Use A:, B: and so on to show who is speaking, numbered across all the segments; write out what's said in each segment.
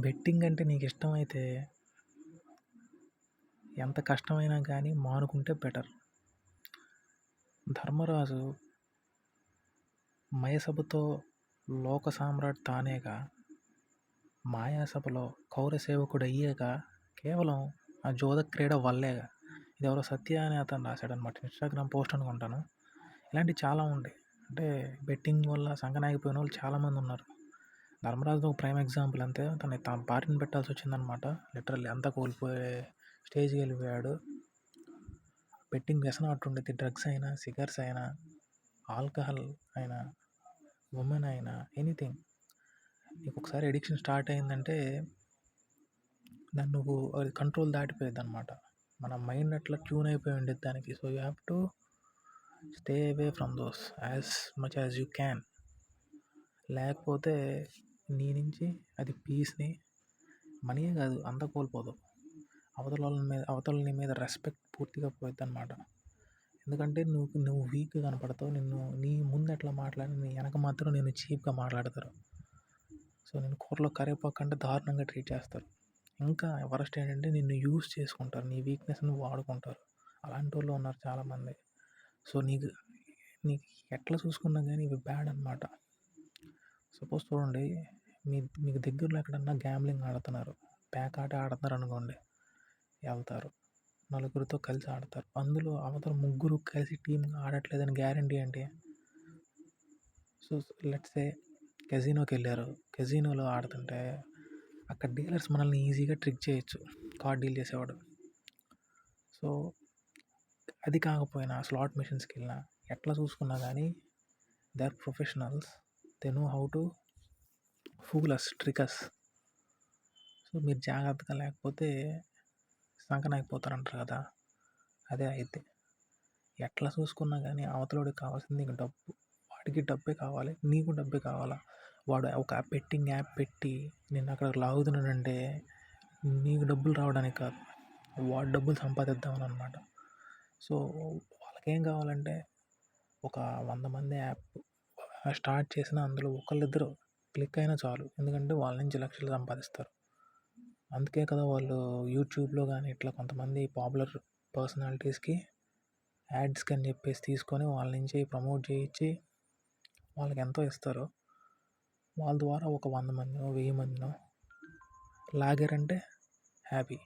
A: Betting అంటే నీకు ఇష్టమైతే ఎంత కష్టమైనా కానీ మానుకుంటే బెటర్. ధర్మరాజు మయసభతో లోక సామ్రాట్ తానేగా మాయాసభలో కౌరసేవకుడు అయ్యాక కేవలం ఆ జోద క్రీడ వల్లేగా. ఇది ఎవరో సత్య అనే అతను రాశాడనమాట ఇన్స్టాగ్రామ్ పోస్ట్ అనుకుంటాను. ఇలాంటివి చాలా ఉండే. అంటే బెట్టింగ్ వల్ల సంకనాగిపోయిన వాళ్ళు చాలామంది ఉన్నారు. ధర్మరాజు ఒక ప్రైమ్ ఎగ్జాంపుల్ అంతే. తను తన పార్టీని పెట్టాల్సి వచ్చిందనమాట లిటరల్లీ అంతా కోల్పోయే స్టేజ్కి వెళ్ళిపోయాడు. బెట్టింగ్ వ్యసనం అట్టుండేది డ్రగ్స్ అయినా సిగర్స్ అయినా ఆల్కహాల్ అయినా ఉమెన్ అయినా ఎనీథింగ్ నీకు ఒకసారి ఎడిక్షన్ స్టార్ట్ అయిందంటే దాన్ని నువ్వు అది కంట్రోల్ దాటిపోయేది అనమాట మన మైండ్ అట్లా ట్యూన్ అయిపోయి ఉండేది దానికి. So you have to stay away from those as much as you can లేకపోతే నీ నుంచి అది పీస్ని మనీయే కాదు అంతా కోల్పోతావు అవతల వాళ్ళ మీద అవతల నీ మీద రెస్పెక్ట్ పూర్తిగా పోయిద్ది అనమాట ఎందుకంటే నువ్వు నువ్వు వీక్గా కనపడతావు నిన్ను నీ ముందు ఎట్లా మాట్లాడి నీ వెనక మాత్రం నేను చీప్గా మాట్లాడతారు. సో నేను కూరలో కరివేపాకు అంటే దారుణంగా ట్రీట్ చేస్తారు. ఇంకా వరస్ట్ ఏంటంటే నిన్ను యూస్ చేసుకుంటారు నీ వీక్నెస్ని వాడుకుంటారు. అలాంటి వాళ్ళు ఉన్నారు చాలామంది. సో నీకు నీకు ఎట్లా చూసుకున్నా కానీ ఇవి బ్యాడ్ అనమాట సపోజ్ చూడండి మీ మీకు దగ్గరలో ఎక్కడన్నా గ్యాంబ్లింగ్ ఆడుతున్నారు ప్యాక్ ఆట ఆడుతున్నారు అనుకోండి వెళ్తారు నలుగురితో కలిసి ఆడతారు అందులో అవతల ముగ్గురు కలిసి టీమ్గా ఆడట్లేదని గ్యారంటీ ఏంటి సో లెట్స్ సే కెజినోకి వెళ్ళారు కెజినోలో ఆడుతుంటే అక్కడ డీలర్స్ మనల్ని ఈజీగా ట్రిక్ చేయొచ్చు కార్డ్ డీల్ చేసేవాడు. సో అది కాకపోయినా స్లాట్ మిషన్స్కి వెళ్ళినా ఎట్లా చూసుకున్నా కానీ they are professionals they know how to fool us tricks so మీరు జాగ్రత్తగా లేకపోతే సంకనైపోతారంటారు కదా? అదే అయితే. ఎట్లా చూసుకున్నా కానీ అవతలోడికి కావాల్సింది నీకు డబ్బు. వాడికి డబ్బే కావాలి నీకు డబ్బే కావాలా? వాడు ఒక బెట్టింగ్ యాప్ పెట్టి నేను అక్కడ లాగుతున్నానంటే నీకు డబ్బులు రావడానికి కాదు. వాడు డబ్బులు సంపాదిద్దామని అనమాట సో వాళ్ళకేం కావాలంటే ఒక వంద మంది యాప్ స్టార్ట్ చేసిన అందులో ఒకళ్ళిద్దరు క్లిక్ అయినా చాలు. ఎందుకంటే వాళ్ళ నుంచి లక్షలు సంపాదిస్తారు. అందుకే కదా వాళ్ళు యూట్యూబ్లో కానీ ఇట్లా కొంతమంది పాపులర్ పర్సనాలిటీస్కి యాడ్స్కి అని చెప్పేసి తీసుకొని వాళ్ళ నుంచి ప్రమోట్ చేయించి వాళ్ళకి ఎంతో ఇస్తారు వాళ్ళ ద్వారా ఒక వంద మందినో వెయ్యి మందినో లాగారంటే హ్యాపీ.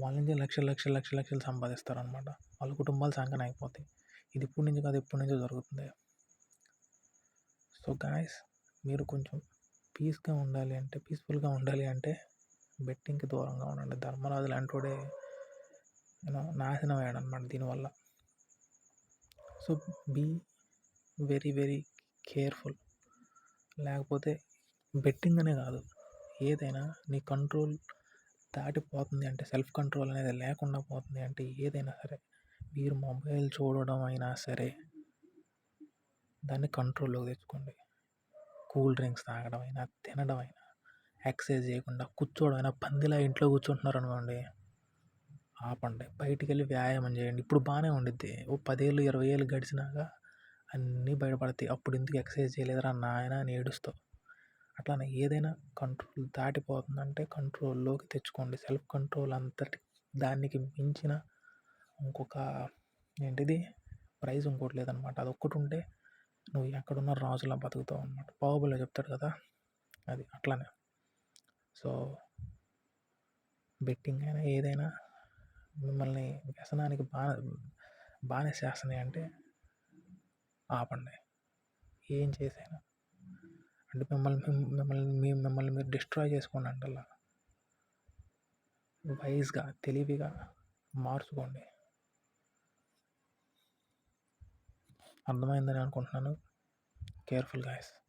A: వాళ్ళ నుంచి లక్షలు లక్షలు లక్షలు లక్షలు సంపాదిస్తారు అనమాట వాళ్ళ కుటుంబాలు సంకన అయిపోతాయి. ఇది ఇప్పటి నుంచి కాదు ఎప్పటి నుంచో జరుగుతుంది. సో గాయస్ మీరు కొంచెం పీస్గా ఉండాలి అంటే పీస్ఫుల్గా ఉండాలి అంటే బెట్టింగ్కి దూరంగా ఉండండి. ధర్మరాజు లాంటి యూనో నాశనం అయ్యాడు అనమాట దీనివల్ల. So be very very careful లేకపోతే బెట్టింగ్ అనే కాదు ఏదైనా నీ కంట్రోల్ దాటిపోతుంది అంటే సెల్ఫ్ కంట్రోల్ అనేది లేకుండా పోతుంది అంటే ఏదైనా సరే మీరు మొబైల్ చూడడం అయినా సరే దాన్ని కంట్రోల్లోకి తెచ్చుకోండి. కూల్ డ్రింక్స్ తాగడం అయినా తినడం అయినా ఎక్సర్సైజ్ చేయకుండా కూర్చోవడం అయినా పందిలా ఇంట్లో కూర్చుంటున్నారు అనుకోండి ఆపండి. బయటికి వెళ్ళి వ్యాయామం చేయండి. ఇప్పుడు బాగానే ఉండిద్ది. ఓ పదేళ్ళు ఇరవై ఏళ్ళు గడిచినాక అన్నీ బయటపడతాయి. అప్పుడు ఎందుకు ఎక్సర్సైజ్ చేయలేదురా నాయన అని ఏడుస్తావు అట్లానే ఏదైనా కంట్రోల్ దాటిపోతుందంటే కంట్రోల్లోకి తెచ్చుకోండి. సెల్ఫ్ కంట్రోల్ అంతటి దానికి మించిన ఇంకొక ఏంటిది? ప్రైజ్ ఇంకోటి లేదనమాట. అది ఒక్కటి ఉంటే నువ్వు ఎక్కడున్న రాజులా బతుకుతావు అనమాట బాహుబలిలో చెప్తాడు కదా అది అట్లానే. సో బెట్టింగ్ అయినా ఏదైనా మిమ్మల్ని వ్యసనానికి బా బాగానే చేస్తున్నాయి అంటే ఆపండి. ఏం చేసైనా. అంటే మిమ్మల్ని మిమ్మల్ని మీ మిమ్మల్ని మీరు డిస్ట్రాయ్ చేసుకోండి అంటల్లా. వైజ్గా తెలివిగా మార్చుకోండి. అర్థమైందని అనుకుంటున్నాను. Careful guys.